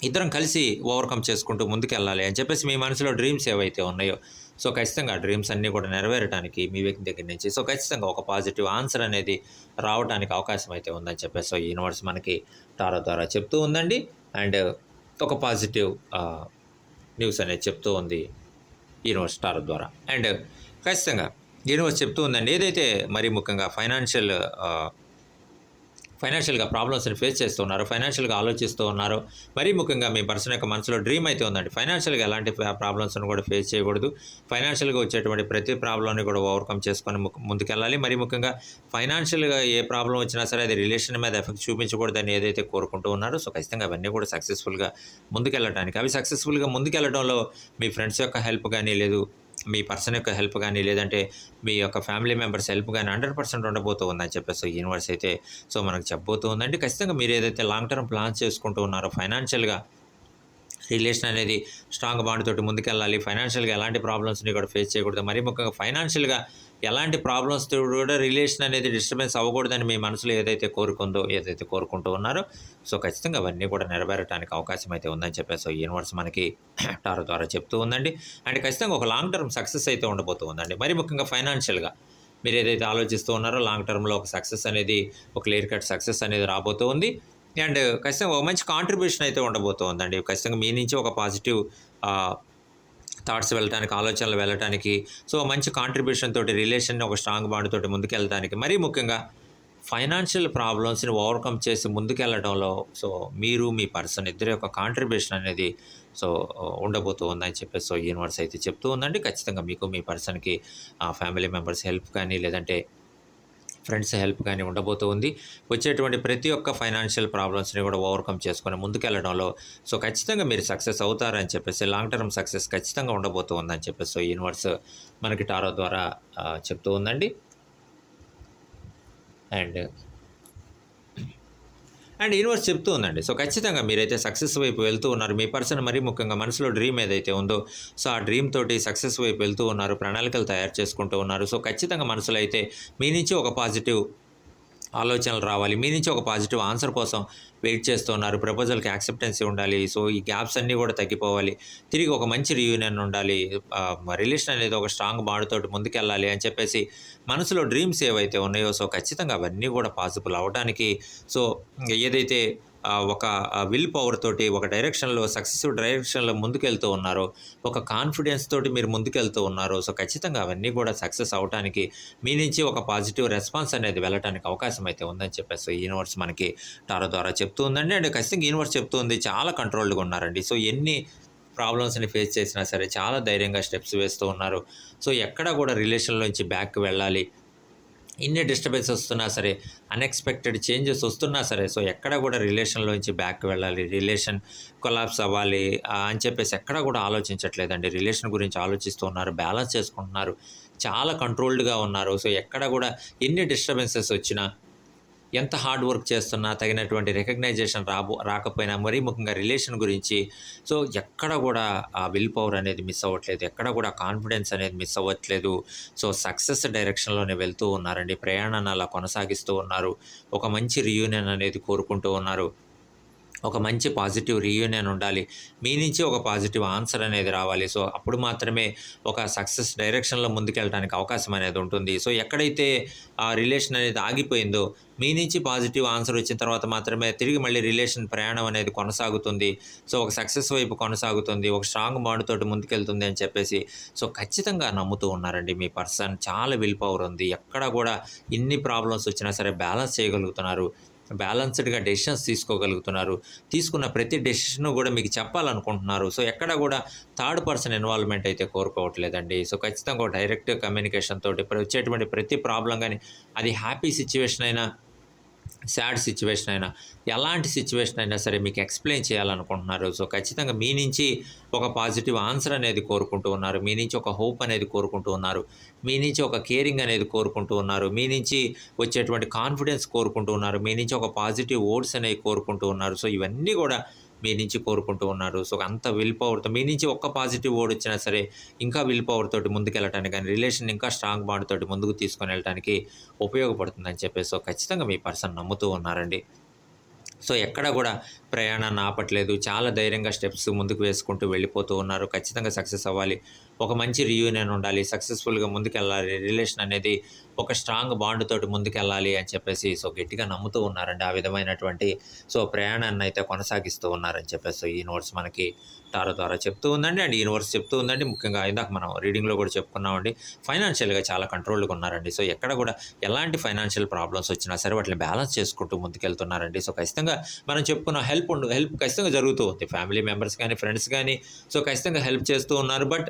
ఇద్దరం కలిసి ఓవర్కమ్ చేసుకుంటూ ముందుకెళ్ళాలి అని చెప్పేసి మీ మనసులో డ్రీమ్స్ ఏవైతే ఉన్నాయో సో ఖచ్చితంగా డ్రీమ్స్ అన్నీ కూడా నెరవేరడానికి మీ వ్యక్తి దగ్గర నుంచి సో ఖచ్చితంగా ఒక పాజిటివ్ ఆన్సర్ అనేది రావడానికి అవకాశం అయితే ఉందని చెప్పేసి సో యూనివర్స్ మనకి టారో ద్వారా చెప్తూ ఉందండి. అండ్ ఒక పాజిటివ్ న్యూస్ అనేది చెప్తూ ఉంది యూనివర్స్ టారో ద్వారా. అండ్ ఖచ్చితంగా యూనివర్స్ చెప్తూ ఉందండి. ఏదైతే మరి ముఖ్యంగా ఫైనాన్షియల్ ఫైనాన్షియల్గా ప్రాబ్లమ్స్ని ఫేస్ చేస్తూ ఉన్నారు ఫైనాన్షియల్గా ఆలోచిస్తూ ఉన్నారు. మరీ ముఖ్యంగా మీ పర్సన్ యొక్క మనసులో డ్రీమ్ అయితే ఉందండి. ఫైనాన్షియల్గా ఎలాంటి ప్రాబ్లమ్స్ను కూడా ఫేస్ చేయకూడదు. ఫైనాన్షియల్గా వచ్చేటువంటి ప్రతి ప్రాబ్లమ్ని కూడా ఓవర్కమ్ చేసుకొని ముందుకెళ్ళాలి. మరీ ముఖ్యంగా ఫైనాన్షియల్గా ఏ ప్రాబ్లం వచ్చినా సరే అది రిలేషన్ మీద ఎఫెక్ట్ చూపించకూడదని ఏదైతే కోరుకుంటూ ఉన్నారో సో ఖచ్చితంగా అవన్నీ కూడా సక్సెస్ఫుల్గా ముందుకెళ్ళడానికి అవి సక్సెస్ఫుల్గా ముందుకెళ్ళడంలో మీ ఫ్రెండ్స్ యొక్క హెల్ప్ కానీ లేదు మీ పర్సన్ యొక్క హెల్ప్ కానీ లేదంటే మీ యొక్క ఫ్యామిలీ మెంబర్స్ హెల్ప్ కానీ హండ్రెడ్ పర్సెంట్ ఉండబోతూ ఉందని చెప్పేసి యూనివర్స్ అయితే సో మనకు చెప్పబోతూ ఉందండి. ఖచ్చితంగా మీరు ఏదైతే లాంగ్ టర్మ్ ప్లాన్స్ చేసుకుంటూ ఉన్నారో ఫైనాన్షియల్గా రిలేషన్ అనేది స్ట్రాంగ్ బాండ్ తోటి ముందుకెళ్ళాలి. ఫైనాన్షియల్గా ఎలాంటి ప్రాబ్లమ్స్ని కూడా ఫేస్ చేయకూడదు. మరీ ముఖ్యంగా ఫైనాన్షియల్గా ఎలాంటి ప్రాబ్లమ్స్ కూడా రిలేషన్ అనేది డిస్టర్బెన్స్ అవ్వకూడదని మీ మనసులో ఏదైతే కోరుకుందో ఏదైతే కోరుకుంటూ ఉన్నారో సో ఖచ్చితంగా అవన్నీ కూడా నెరవేరడానికి అవకాశం అయితే ఉందని చెప్పేసి సో యూనివర్స్ మనకి టారో ద్వారా చెప్తూ ఉందండి. అండ్ ఖచ్చితంగా ఒక లాంగ్ టర్మ్ సక్సెస్ అయితే ఉండబోతూ ఉందండి. మరి ముఖ్యంగా ఫైనాన్షియల్గా మీరు ఏదైతే ఆలోచిస్తూ ఉన్నారో లాంగ్ టర్మ్లో ఒక సక్సెస్ అనేది ఒక క్లియర్ కట్ సక్సెస్ అనేది రాబోతూ ఉంది. అండ్ ఖచ్చితంగా ఒక మంచి కాంట్రిబ్యూషన్ అయితే ఉండబోతోందండి. ఖచ్చితంగా మీ నుంచి ఒక పాజిటివ్ థాట్స్ వెళ్ళటానికి ఆలోచనలు వెళ్ళటానికి సో మంచి కాంట్రిబ్యూషన్ తోటి రిలేషన్ ఒక స్ట్రాంగ్ బాండ్ తోటి ముందుకెళ్ళడానికి మరీ ముఖ్యంగా ఫైనాన్షియల్ ప్రాబ్లమ్స్ని ఓవర్కమ్ చేసి ముందుకెళ్ళడంలో సో మీరు మీ పర్సన్ ఇద్దరి యొక్క కాంట్రిబ్యూషన్ అనేది సో ఉండబోతూ ఉందని చెప్పేసి సో యూనివర్స్ అయితే చెప్తూ ఉందండి. ఖచ్చితంగా మీకు మీ పర్సన్కి ఫ్యామిలీ మెంబర్స్ హెల్ప్ కానీ లేదంటే ఫ్రెండ్స్ హెల్ప్ కానీ ఉండబోతూ ఉంది. వచ్చేటువంటి ప్రతి ఒక్క ఫైనాన్షియల్ ప్రాబ్లమ్స్ని కూడా ఓవర్కమ్ చేసుకొని ముందుకెళ్ళడంలో. సో ఖచ్చితంగా మీరు సక్సెస్ అవుతారని చెప్పేసి లాంగ్ టర్మ్ సక్సెస్ ఖచ్చితంగా ఉండబోతూ ఉందని చెప్పేసి సో యూనివర్స్ మనకి టారో ద్వారా చెప్తూ ఉందండి. అండ్ అండ్ యూనివర్స్ చెప్తూ ఉందండి. సో ఖచ్చితంగా మీరైతే సక్సెస్ వైపు వెళ్తూ ఉన్నారు. మీ పర్సన్ మరీ ముఖ్యంగా మనసులో డ్రీమ్ ఏదైతే ఉందో సో ఆ డ్రీమ్ తోటి సక్సెస్ వైపు వెళ్తూ ఉన్నారు ప్రణాళికలు తయారు చేసుకుంటూ ఉన్నారు. సో ఖచ్చితంగా మనసులో అయితే మీ నుంచి ఒక పాజిటివ్ ఆలోచనలు రావాలి. మీ నుంచి ఒక పాజిటివ్ ఆన్సర్ కోసం వెయిట్ చేస్తున్నారు. ప్రపోజల్కి యాక్సెప్టెన్సీ ఉండాలి. సో ఈ గ్యాప్స్ అన్నీ కూడా తగ్గిపోవాలి. తిరిగి ఒక మంచి రియూనియన్ ఉండాలి. రిలేషన్ అనేది ఒక స్ట్రాంగ్ బాడుతోటి ముందుకెళ్ళాలి అని చెప్పేసి మనసులో డ్రీమ్స్ ఏవైతే ఉన్నాయో సో ఖచ్చితంగా అవన్నీ కూడా పాసిబుల్ అవడానికి. సో ఏదైతే ఒక విల్ పవర్ తోటి ఒక డైరెక్షన్లో సక్సెసివ్ డైరెక్షన్లో ముందుకెళ్తూ ఉన్నారో. ఒక కాన్ఫిడెన్స్ తోటి మీరు ముందుకెళ్తూ ఉన్నారు. సో ఖచ్చితంగా అవన్నీ కూడా సక్సెస్ అవడానికి మీ నుంచి ఒక పాజిటివ్ రెస్పాన్స్ అనేది వెళ్ళడానికి అవకాశం అయితే ఉందని చెప్పేసి సో యూనివర్స్ మనకి టారో ద్వారా చెప్తూ ఉందండి. అండ్ ఖచ్చితంగా యూనివర్స్ చెప్తుంది చాలా కంట్రోల్డ్గా ఉన్నారండి. సో ఎన్ని ప్రాబ్లమ్స్ని ఫేస్ చేసినా సరే చాలా ధైర్యంగా స్టెప్స్ వేస్తూ ఉన్నారు. సో ఎక్కడ కూడా రిలేషన్లోంచి బ్యాక్ వెళ్ళాలి. ఇన్ని డిస్టర్బెన్స్ వస్తున్నా సరే అన్ఎక్స్పెక్టెడ్ చేంజెస్ వస్తున్నా సరే సో ఎక్కడ కూడా రిలేషన్లోంచి బ్యాక్ వెళ్ళాలి రిలేషన్ కొలాప్స్ అవ్వాలి అని చెప్పేసి ఎక్కడ కూడా ఆలోచించట్లేదండి. రిలేషన్ గురించి ఆలోచిస్తూ ఉన్నారు బ్యాలెన్స్ చేసుకుంటున్నారు చాలా కంట్రోల్డ్గా ఉన్నారు. సో ఎక్కడ కూడా ఎన్ని డిస్టర్బెన్సెస్ వచ్చినా ఎంత హార్డ్ వర్క్ చేస్తున్నా తగినటువంటి రికగ్నైజేషన్ రాబో రాకపోయినా మరీ ముఖ్యంగా రిలేషన్ గురించి. సో ఎక్కడ కూడా ఆ విల్ పవర్ అనేది మిస్ అవ్వట్లేదు. ఎక్కడ కూడా కాన్ఫిడెన్స్ అనేది మిస్ అవ్వట్లేదు. సో సక్సెస్ డైరెక్షన్లోనే వెళ్తూ ఉన్నారండి. ప్రయాణాన్ని అలా కొనసాగిస్తూ ఉన్నారు. ఒక మంచి రియూనియన్ అనేది కోరుకుంటూ ఉన్నారు. ఒక మంచి పాజిటివ్ రీయూనియన్ ఉండాలి. మీ నుంచి ఒక పాజిటివ్ ఆన్సర్ అనేది రావాలి. సో అప్పుడు మాత్రమే ఒక సక్సెస్ డైరెక్షన్లో ముందుకెళ్ళడానికి అవకాశం అనేది ఉంటుంది. సో ఎక్కడైతే ఆ రిలేషన్ అనేది ఆగిపోయిందో మీ నుంచి పాజిటివ్ ఆన్సర్ వచ్చిన తర్వాత మాత్రమే తిరిగి మళ్ళీ రిలేషన్ ప్రయాణం అనేది కొనసాగుతుంది. సో ఒక సక్సెస్ వైపు కొనసాగుతుంది. ఒక స్ట్రాంగ్ బాండ్ తోటి ముందుకెళ్తుంది అని చెప్పేసి. సో ఖచ్చితంగా నమ్ముతూ ఉన్నారండి మీ పర్సన్ చాలా విల్ పవర్ ఉంది. ఎక్కడ కూడా ఇన్ని ప్రాబ్లమ్స్ వచ్చినా సరే బ్యాలెన్స్ చేయగలుగుతున్నారు. బ్యాలన్స్డ్గా డెసిషన్స్ తీసుకోగలుగుతున్నారు. తీసుకున్న ప్రతి డెసిషన్ కూడా మీకు చెప్పాలనుకుంటున్నారు. సో ఎక్కడ కూడా థర్డ్ పర్సన్ ఇన్వాల్వ్మెంట్ అయితే కోరుకోవట్లేదండి. సో ఖచ్చితంగా డైరెక్ట్ కమ్యూనికేషన్ తోటి వచ్చేటువంటి ప్రతి ప్రాబ్లం కానీ అది హ్యాపీ సిచ్యువేషన్ అయినా సాడ్ సిచ్యువేషన్ అయినా ఎలాంటి సిచ్యువేషన్ అయినా సరే మీకు ఎక్స్ప్లెయిన్ చేయాలనుకుంటున్నారు. సో ఖచ్చితంగా మీ నుంచి ఒక పాజిటివ్ ఆన్సర్ అనేది కోరుకుంటూ ఉన్నారు. మీ నుంచి ఒక హోప్ అనేది కోరుకుంటూ ఉన్నారు. మీ నుంచి ఒక కేరింగ్ అనేది కోరుకుంటూ ఉన్నారు. మీ నుంచి వచ్చేటువంటి కాన్ఫిడెన్స్ కోరుకుంటూ ఉన్నారు. మీ నుంచి ఒక పాజిటివ్ ఓట్స్ అనేవి కోరుకుంటూ ఉన్నారు. సో ఇవన్నీ కూడా మీ నుంచి కోరుకుంటూ ఉన్నారు. సో అంత విల్ పవర్తో మీ నుంచి ఒక్క పాజిటివ్ వర్డ్ వచ్చినా సరే ఇంకా విల్ పవర్ తోటి ముందుకెళ్ళటానికి కానీ రిలేషన్ ఇంకా స్ట్రాంగ్ బాండ్ తోటి ముందుకు తీసుకొని వెళ్ళడానికి ఉపయోగపడుతుందని చెప్పేసి సో ఖచ్చితంగా మీ పర్సన్ నమ్ముతూ ఉన్నారండి. సో ఎక్కడ కూడా ప్రయాణాన్ని ఆపట్లేదు. చాలా ధైర్యంగా స్టెప్స్ ముందుకు వేసుకుంటూ వెళ్ళిపోతూ ఉన్నారు. ఖచ్చితంగా సక్సెస్ అవ్వాలి. ఒక మంచి రియూనియన్ ఉండాలి. సక్సెస్ఫుల్గా ముందుకెళ్ళాలి. రిలేషన్ అనేది ఒక స్ట్రాంగ్ బాండ్ తోటి ముందుకెళ్ళాలి అని చెప్పేసి సో గట్టిగా నమ్ముతూ ఉన్నారండి ఆ విధమైనటువంటి సో ప్రయాణాన్ని అయితే కొనసాగిస్తూ ఉన్నారని చెప్పేసి ఈ నోట్స్ మనకి టారో ద్వారా చెప్తూ ఉందండి. అండ్ యూనివర్స్ చెప్తూ ఉందండి. ముఖ్యంగా ఇందాక మనం రీడింగ్లో కూడా చెప్పుకున్నామండి. ఫైనాన్షియల్గా చాలా కంట్రోల్గా ఉన్నారండి. సో ఎక్కడ కూడా ఎలాంటి ఫైనాన్షియల్ ప్రాబ్లమ్స్ వచ్చినా సరే వాటిని బ్యాలెన్స్ చేసుకుంటూ ముందుకెళ్తున్నారండి. సో ఖచ్చితంగా మనం చెప్పుకున్న హెల్త్ హెల్ప్ ఉండు హెల్ప్ ఖచ్చితంగా జరుగుతూ ఉంది ఫ్యామిలీ మెంబర్స్ కానీ ఫ్రెండ్స్ కానీ. సో ఖచ్చితంగా హెల్ప్ చేస్తూ ఉన్నారు. బట్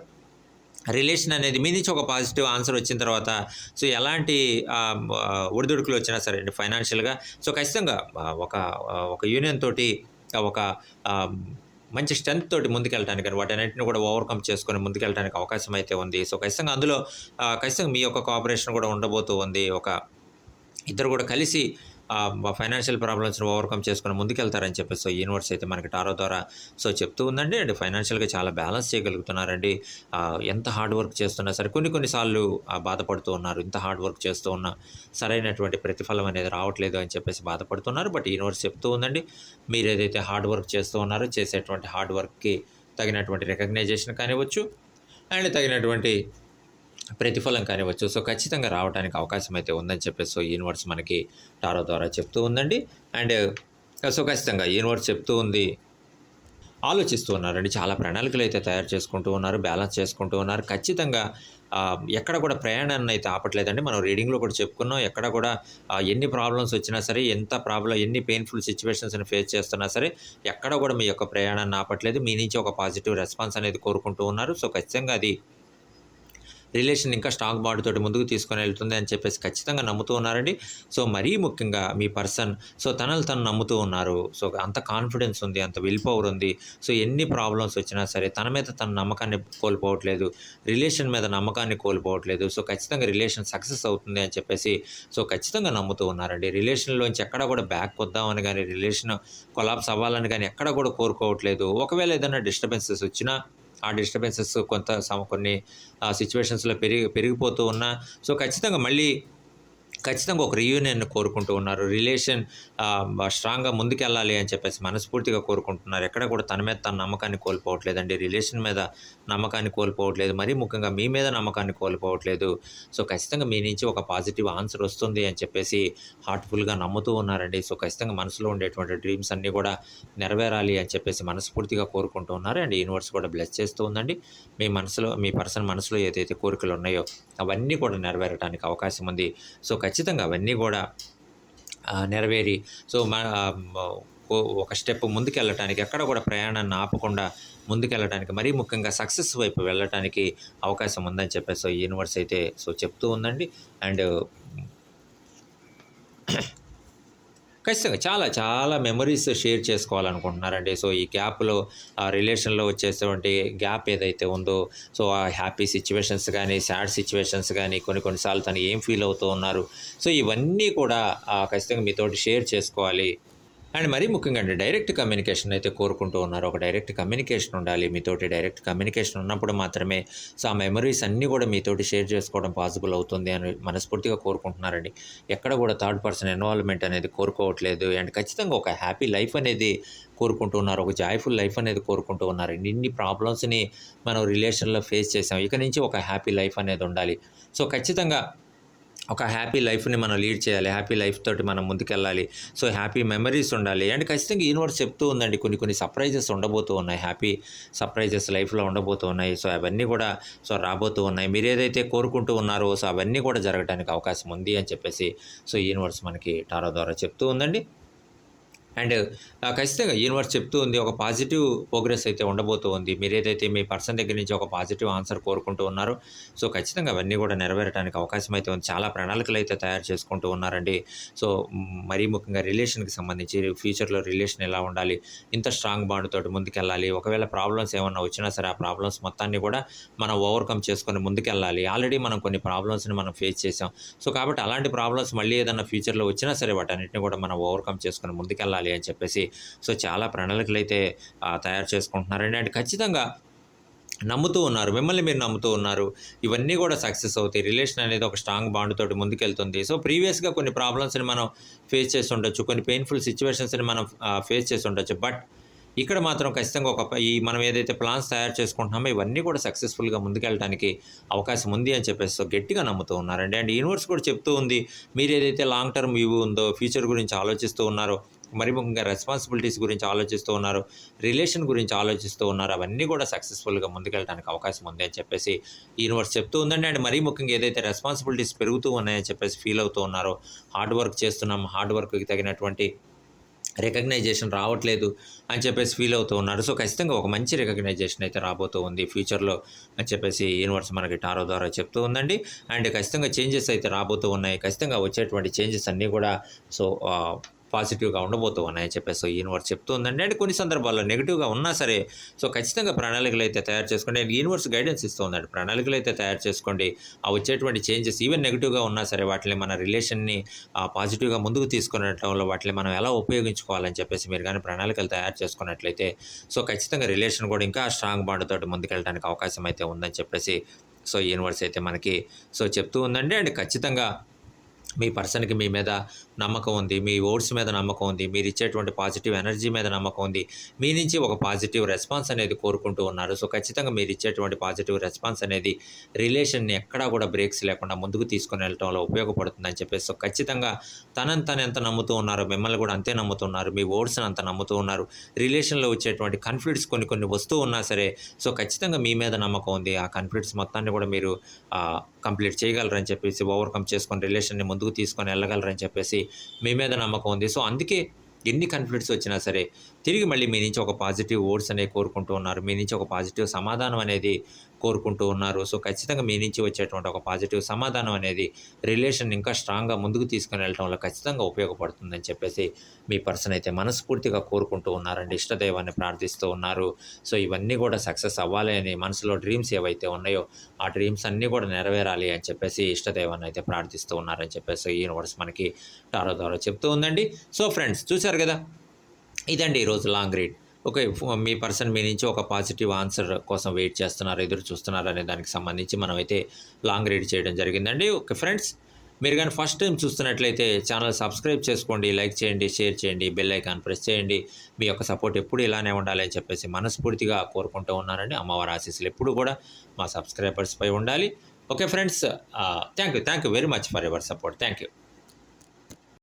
రిలేషన్ అనేది మీ నుంచి ఒక పాజిటివ్ ఆన్సర్ వచ్చిన తర్వాత సో ఎలాంటి ఒడిదుడుకులు వచ్చినా సరే అండి ఫైనాన్షియల్గా. సో ఖచ్చితంగా ఒక ఒక యూనియన్ తోటి ఒక మంచి స్ట్రెంత్ తోటి ముందుకెళ్ళడానికి కానీ వాటన్నింటిని కూడా ఓవర్కమ్ చేసుకొని ముందుకెళ్ళడానికి అవకాశం అయితే ఉంది. సో ఖచ్చితంగా అందులో ఖచ్చితంగా మీ యొక్క కోఆపరేషన్ కూడా ఉండబోతూ ఉంది. ఒక ఇద్దరు కూడా కలిసి ఫైనాన్షియల్ ప్రాబ్లమ్స్ని ఓవర్కమ్ చేసుకుని ముందుకెళ్తారని చెప్పేసి సో యూనివర్స్ అయితే మనకి టారో ద్వారా సో చెప్తూ ఉందండి. అండ్ ఫైనాన్షియల్గా చాలా బ్యాలెన్స్ చేయగలుగుతున్నారండి. ఎంత హార్డ్ వర్క్ చేస్తున్నా సరే కొన్ని కొన్నిసార్లు బాధపడుతూ ఉన్నారు. ఇంత హార్డ్ వర్క్ చేస్తూ ఉన్నా సరైనటువంటి ప్రతిఫలం అనేది రావట్లేదు అని చెప్పేసి బాధపడుతున్నారు. బట్ యూనివర్స్ చెప్తూ ఉందండి మీరు ఏదైతే హార్డ్ వర్క్ చేస్తూ ఉన్నారో చేసేటువంటి హార్డ్ వర్క్కి తగినటువంటి రికగ్నైజేషన్ కానివ్వచ్చు అండ్ తగినటువంటి ప్రతిఫలం కానివ్వచ్చు. సో ఖచ్చితంగా రావడానికి అవకాశం అయితే ఉందని చెప్పేసి సో యూనివర్స్ మనకి టారో ద్వారా చెప్తూ ఉందండి. అండ్ సో ఖచ్చితంగా యూనివర్స్ చెప్తూ ఉంది. ఆలోచిస్తూ ఉన్నారండి. చాలా ప్రణాళికలు అయితే తయారు చేసుకుంటూ ఉన్నారు బ్యాలెన్స్ చేసుకుంటూ ఉన్నారు. ఖచ్చితంగా ఎక్కడ కూడా ప్రయాణాన్ని అయితే ఆపట్లేదండి. మనం రీడింగ్లో కూడా చెప్పుకున్నాం. ఎక్కడ కూడా ఎన్ని ప్రాబ్లమ్స్ వచ్చినా సరే ఎంత ప్రాబ్లం ఎన్ని పెయిన్ఫుల్ సిచ్యువేషన్స్ని ఫేస్ చేస్తున్నా సరే ఎక్కడ కూడా మీ యొక్క ప్రయాణాన్ని ఆపట్లేదు. మీ నుంచి ఒక పాజిటివ్ రెస్పాన్స్ అనేది కోరుకుంటూ ఉన్నారు. సో ఖచ్చితంగా అది రిలేషన్ ఇంకా స్ట్రాంగ్ బాడీ తోటి ముందుకు తీసుకొని వెళ్తుంది అని చెప్పేసి ఖచ్చితంగా నమ్ముతూ ఉన్నారండి. సో మరీ ముఖ్యంగా మీ పర్సన్ సో తనలు తను నమ్ముతూ ఉన్నారు. సో అంత కాన్ఫిడెన్స్ ఉంది అంత విల్ పవర్ ఉంది. సో ఎన్ని ప్రాబ్లమ్స్ వచ్చినా సరే తన మీద తన నమ్మకాన్ని కోల్పోవట్లేదు. రిలేషన్ మీద నమ్మకాన్ని కోల్పోవట్లేదు. సో ఖచ్చితంగా రిలేషన్ సక్సెస్ అవుతుంది అని చెప్పేసి సో ఖచ్చితంగా నమ్ముతూ ఉన్నారండి. రిలేషన్లోంచి ఎక్కడ కూడా బ్యాక్ వద్దామని కానీ రిలేషన్ కొలాబ్స్ అవ్వాలని కానీ ఎక్కడ కూడా కోరుకోవట్లేదు. ఒకవేళ ఏదైనా డిస్టర్బెన్సెస్ వచ్చినా ఆ డిస్టర్బెన్సెస్ కొంత సమ కొన్ని సిచ్యువేషన్స్లో పెరిగి పెరిగిపోతూ ఉన్నా సో ఖచ్చితంగా మళ్ళీ ఖచ్చితంగా ఒక రియూనియన్ కోరుకుంటూ ఉన్నారు. రిలేషన్ స్ట్రాంగ్గా ముందుకెళ్ళాలి అని చెప్పేసి మనస్ఫూర్తిగా కోరుకుంటున్నారు. ఎక్కడ కూడా తన మీద తన నమ్మకాన్ని కోల్పోవట్లేదండి. రిలేషన్ మీద నమ్మకాన్ని కోల్పోవట్లేదు. మరీ ముఖ్యంగా మీ మీద నమ్మకాన్ని కోల్పోవట్లేదు. సో ఖచ్చితంగా మీ నుంచి ఒక పాజిటివ్ ఆన్సర్ వస్తుంది అని చెప్పేసి హార్ట్ఫుల్గా నమ్ముతూ ఉన్నారండి. సో ఖచ్చితంగా మనసులో ఉండేటువంటి డ్రీమ్స్ అన్నీ కూడా నెరవేరాలి అని చెప్పేసి మనస్ఫూర్తిగా కోరుకుంటూ ఉన్నారు. అండ్ యూనివర్స్ కూడా బ్లెస్ చేస్తూ ఉందండి. మీ మనసులో మీ పర్సన్ మనసులో ఏదైతే కోరికలు ఉన్నాయో అవన్నీ కూడా నెరవేరడానికి అవకాశం ఉంది. సో ఖచ్చితంగా అవన్నీ కూడా నెరవేరి సో మా ఒక స్టెప్ ముందుకెళ్ళటానికి ఎక్కడ కూడా ప్రయాణాన్ని ఆపకుండా ముందుకెళ్ళడానికి మరీ ముఖ్యంగా సక్సెస్ వైపు వెళ్ళటానికి అవకాశం ఉందని చెప్పేసి సో యూనివర్స్ అయితే సో చెప్తూ ఉందండి. అండ్ ఖచ్చితంగా చాలా చాలా మెమరీస్ షేర్ చేసుకోవాలనుకుంటున్నారండి. సో ఈ గ్యాప్లో ఆ రిలేషన్లో వచ్చేటువంటి గ్యాప్ ఏదైతే ఉందో సో ఆ హ్యాపీ సిచ్యువేషన్స్ కానీ సాడ్ సిచ్యువేషన్స్ కానీ కొన్ని కొన్నిసార్లు తను ఏం ఫీల్ అవుతూ ఉన్నారు. సో ఇవన్నీ కూడా ఖచ్చితంగా మీతోటి షేర్ చేసుకోవాలి. అండ్ మరీ ముఖ్యంగా అండి డైరెక్ట్ కమ్యూనికేషన్ అయితే కోరుకుంటూ ఉన్నారు. ఒక డైరెక్ట్ కమ్యూనికేషన్ ఉండాలి మీతోటి డైరెక్ట్ కమ్యూనికేషన్ ఉన్నప్పుడు మాత్రమే సో ఆ మెమరీస్ అన్నీ కూడా మీతోటి షేర్ చేసుకోవడం పాసిబుల్ అవుతుంది అని మనస్ఫూర్తిగా కోరుకుంటున్నారండి. ఎక్కడ కూడా థర్డ్ పర్సన్ ఇన్వాల్వ్మెంట్ అనేది కోరుకోవట్లేదు. అండ్ ఖచ్చితంగా ఒక హ్యాపీ లైఫ్ అనేది కోరుకుంటున్నారు ఒక జాయ్ఫుల్ లైఫ్ అనేది కోరుకుంటూ ఉన్నారు. ఇన్ని ప్రాబ్లమ్స్ని మనం రిలేషన్లో ఫేస్ చేసాం. ఇక నుంచి ఒక హ్యాపీ లైఫ్ అనేది ఉండాలి. సో ఖచ్చితంగా ఒక హ్యాపీ లైఫ్ని మనం లీడ్ చేయాలి హ్యాపీ లైఫ్ తోటి మనం ముందుకెళ్ళాలి. సో హ్యాపీ మెమరీస్ ఉండాలి. అండ్ ఖచ్చితంగా యూనివర్స్ చెప్తూ ఉందండి కొన్ని కొన్ని సర్ప్రైజెస్ ఉండబోతూ ఉన్నాయి. హ్యాపీ సర్ప్రైజెస్ లైఫ్లో ఉండబోతూ ఉన్నాయి. సో అవన్నీ కూడా సో రాబోతూ ఉన్నాయి. మీరు ఏదైతే కోరుకుంటూ ఉన్నారో సో అవన్నీ కూడా జరగడానికి అవకాశం ఉంది అని చెప్పేసి సో యూనివర్స్ మనకి టారో ద్వారా చెప్తూ ఉందండి. అండ్ ఖచ్చితంగా యూనివర్స్ చెప్తూ ఉంది ఒక పాజిటివ్ ప్రోగ్రెస్ అయితే ఉండబోతూ ఉంది. మీరు ఏదైతే మీ పర్సన్ దగ్గర నుంచి ఒక పాజిటివ్ ఆన్సర్ కోరుకుంటూ ఉన్నారో సో ఖచ్చితంగా అవన్నీ కూడా నెరవేరడానికి అవకాశం అయితే ఉంది. చాలా ప్రణాళికలు అయితే తయారు చేసుకుంటూ ఉన్నారండి. సో మరీ ముఖ్యంగా రిలేషన్కి సంబంధించి ఫ్యూచర్లో రిలేషన్ ఎలా ఉండాలి ఇంత స్ట్రాంగ్ బాండ్ తోటి ముందుకెళ్ళాలి ఒకవేళ ప్రాబ్లమ్స్ ఏమన్నా వచ్చినా సరే ఆ ప్రాబ్లమ్స్ మొత్తాన్ని కూడా మనం ఓవర్కమ్ చేసుకొని ముందుకెళ్ళాలి. ఆల్రెడీ మనం కొన్ని ప్రాబ్లమ్స్ని మనం ఫేస్ చేసాం సో కాబట్టి అలాంటి ప్రాబ్లమ్స్ మళ్ళీ ఏదైనా ఫ్యూచర్లో వచ్చినా సరే వాటన్నిటిని కూడా మనం ఓవర్కమ్ చేసుకొని ముందుకెళ్ళాలి. అని చెప్పేసి సో చాలా ప్రణాళికలు అయితే తయారు చేసుకుంటున్నారండి. అండ్ ఖచ్చితంగా నమ్ముతూ ఉన్నారు. మిమ్మల్ని మీరు నమ్ముతూ ఉన్నారు. ఇవన్నీ కూడా సక్సెస్ అవుతాయి. రిలేషన్ అనేది ఒక స్ట్రాంగ్ బాండ్ తోటి ముందుకెళ్తుంది. సో ప్రీవియస్గా కొన్ని ప్రాబ్లమ్స్ని మనం ఫేస్ చేసి ఉండొచ్చు. కొన్ని పెయిన్ఫుల్ సిచ్యువేషన్స్ని మనం ఫేస్ చేసి ఉండొచ్చు. బట్ ఇక్కడ మాత్రం ఖచ్చితంగా ఒక ఈ మనం ఏదైతే ప్లాన్స్ తయారు చేసుకుంటున్నామో ఇవన్నీ కూడా సక్సెస్ఫుల్గా ముందుకెళ్ళడానికి అవకాశం ఉంది అని చెప్పేసి సో గట్టిగా నమ్ముతూ ఉన్నారండి. అండ్ యూనివర్స్ కూడా చెప్తూ ఉంది మీరు ఏదైతే లాంగ్ టర్మ్ వ్యూ ఉందో ఫ్యూచర్ గురించి ఆలోచిస్తూ ఉన్నారో మరి ముఖ్యంగా రెస్పాన్సిబిలిటీస్ గురించి ఆలోచిస్తూ ఉన్నారు రిలేషన్ గురించి ఆలోచిస్తూ ఉన్నారు అవన్నీ కూడా సక్సెస్ఫుల్గా ముందుకెళ్ళడానికి అవకాశం ఉంది అని చెప్పేసి యూనివర్స్ చెప్తూ ఉందండి. అండ్ మరీ ముఖ్యంగా ఏదైతే రెస్పాన్సిబిలిటీస్ పెరుగుతూ ఉన్నాయని చెప్పేసి ఫీల్ అవుతూ ఉన్నారో హార్డ్ వర్క్ చేస్తున్నాం హార్డ్ వర్క్కి తగినటువంటి రికగ్నైజేషన్ రావట్లేదు అని చెప్పేసి ఫీల్ అవుతూ ఉన్నారు. సో ఖచ్చితంగా ఒక మంచి రికగ్నైజేషన్ అయితే రాబోతూ ఉంది ఫ్యూచర్లో అని చెప్పేసి యూనివర్స్ మనకి టారో ద్వారా చెప్తూ ఉందండి. అండ్ ఖచ్చితంగా చేంజెస్ అయితే రాబోతూ ఉన్నాయి. ఖచ్చితంగా వచ్చేటువంటి చేంజెస్ అన్నీ కూడా సో పాజిటివ్గా ఉండబోతూ ఉన్నాయని చెప్పేసి యూనివర్స్ చెప్తుందండి. అండ్ కొన్ని సందర్భాల్లో నెగిటివ్గా ఉన్నా సరే సో ఖచ్చితంగా ప్రణాళికలు అయితే తయారు చేసుకోండి అండ్ యూనివర్స్ గైడెన్స్ ఇస్తుందండి. ప్రణాళికలు అయితే తయారు చేసుకోండి ఆ వచ్చేటువంటి చేంజెస్ ఈవెన్ నెగిటివ్గా ఉన్నా సరే వాటిని మన రిలేషన్ని పాజిటివ్గా ముందుకు తీసుకునేటంలో వాటిని మనం ఎలా ఉపయోగించుకోవాలని చెప్పేసి మీరు కానీ ప్రణాళికలు తయారు చేసుకున్నట్లయితే సో ఖచ్చితంగా రిలేషన్ కూడా ఇంకా స్ట్రాంగ్ బాండ్ తోటి ముందుకెళ్ళడానికి అవకాశం అయితే ఉందని చెప్పేసి సో యూనివర్స్ అయితే మనకి సో చెప్తూ ఉందండి. అండ్ ఖచ్చితంగా మీ పర్సన్కి మీ మీద నమ్మకం ఉంది మీ ఓట్స్ మీద నమ్మకం ఉంది మీరు ఇచ్చేటువంటి పాజిటివ్ ఎనర్జీ మీద నమ్మకం ఉంది మీ నుంచి ఒక పాజిటివ్ రెస్పాన్స్ అనేది కోరుకుంటూ ఉన్నారు. సో ఖచ్చితంగా మీరు ఇచ్చేటువంటి పాజిటివ్ రెస్పాన్స్ అనేది రిలేషన్ని ఎక్కడా కూడా బ్రేక్స్ లేకుండా ముందుకు తీసుకొని వెళ్ళటంలో ఉపయోగపడుతుందని చెప్పేసి సో ఖచ్చితంగా తనని తను ఎంత నమ్ముతూ ఉన్నారో మిమ్మల్ని కూడా అంతే నమ్ముతున్నారు మీ ఓట్స్ని అంత నమ్ముతూ ఉన్నారు రిలేషన్లో వచ్చేటువంటి కన్ఫ్లిక్ట్స్ కొన్ని కొన్ని వస్తూ ఉన్నా సరే సో ఖచ్చితంగా మీ మీద నమ్మకం ఉంది ఆ కన్ఫ్లిక్ట్స్ మొత్తాన్ని కూడా మీరు కంప్లీట్ చేయగలరని చెప్పేసి ఓవర్కమ్ చేసుకొని రిలేషన్ని ముందు ముందుకు తీసుకొని వెళ్ళగలరని చెప్పేసి మీ మీద నమ్మకం ఉంది. సో అందుకే ఎన్ని కాన్ఫ్లిక్ట్స్ వచ్చినా సరే తిరిగి మళ్ళీ మీ నుంచి ఒక పాజిటివ్ వర్డ్స్ అనేవి కోరుకుంటూ ఉన్నారు. మీ నుంచి ఒక పాజిటివ్ సమాధానం అనేది కోరుకుంటూ ఉన్నారు. సో ఖచ్చితంగా మీ నుంచి వచ్చేటువంటి ఒక పాజిటివ్ సమాధానం అనేది రిలేషన్ ఇంకా స్ట్రాంగ్గా ముందుకు తీసుకుని వెళ్ళడంలో ఖచ్చితంగా ఉపయోగపడుతుందని చెప్పేసి మీ పర్సన్ అయితే మనస్ఫూర్తిగా కోరుకుంటూ ఉన్నారండి. ఇష్టదైవాన్ని ప్రార్థిస్తూ ఉన్నారు. సో ఇవన్నీ కూడా సక్సెస్ అవ్వాలి అని మనసులో డ్రీమ్స్ ఏవైతే ఉన్నాయో ఆ డ్రీమ్స్ అన్నీ కూడా నెరవేరాలి అని చెప్పేసి ఇష్టదైవాన్ని అయితే ప్రార్థిస్తూ ఉన్నారని చెప్పేసి యూనివర్స్ మనకి టారో ద్వారా చెప్తూ ఉందండి. సో ఫ్రెండ్స్ చూశారు కదా? ఇదండి ఈరోజు లాంగ్ రీడ్. ఓకే మీ పర్సన్ మీ నుంచి ఒక పాజిటివ్ ఆన్సర్ కోసం వెయిట్ చేస్తున్నారు ఎదురు చూస్తున్నారు అనే దానికి సంబంధించి మనం అయితే లాంగ్ రీడ్ చేయడం జరిగిందండి. ఓకే ఫ్రెండ్స్ మీరు కానీ ఫస్ట్ టైం చూస్తున్నట్లయితే ఛానల్ సబ్స్క్రైబ్ చేసుకోండి లైక్ చేయండి షేర్ చేయండి బెల్ ఐకాన్ ప్రెస్ చేయండి. మీ యొక్క సపోర్ట్ ఎప్పుడు ఇలానే ఉండాలి అని చెప్పేసి మనస్ఫూర్తిగా కోరుకుంటూ ఉన్నారండి అమ్మవారి ఆశీస్సులు ఎప్పుడు కూడా మా సబ్స్క్రైబర్స్పై ఉండాలి. Okay friends thank you thank you very much for your support. Thank you.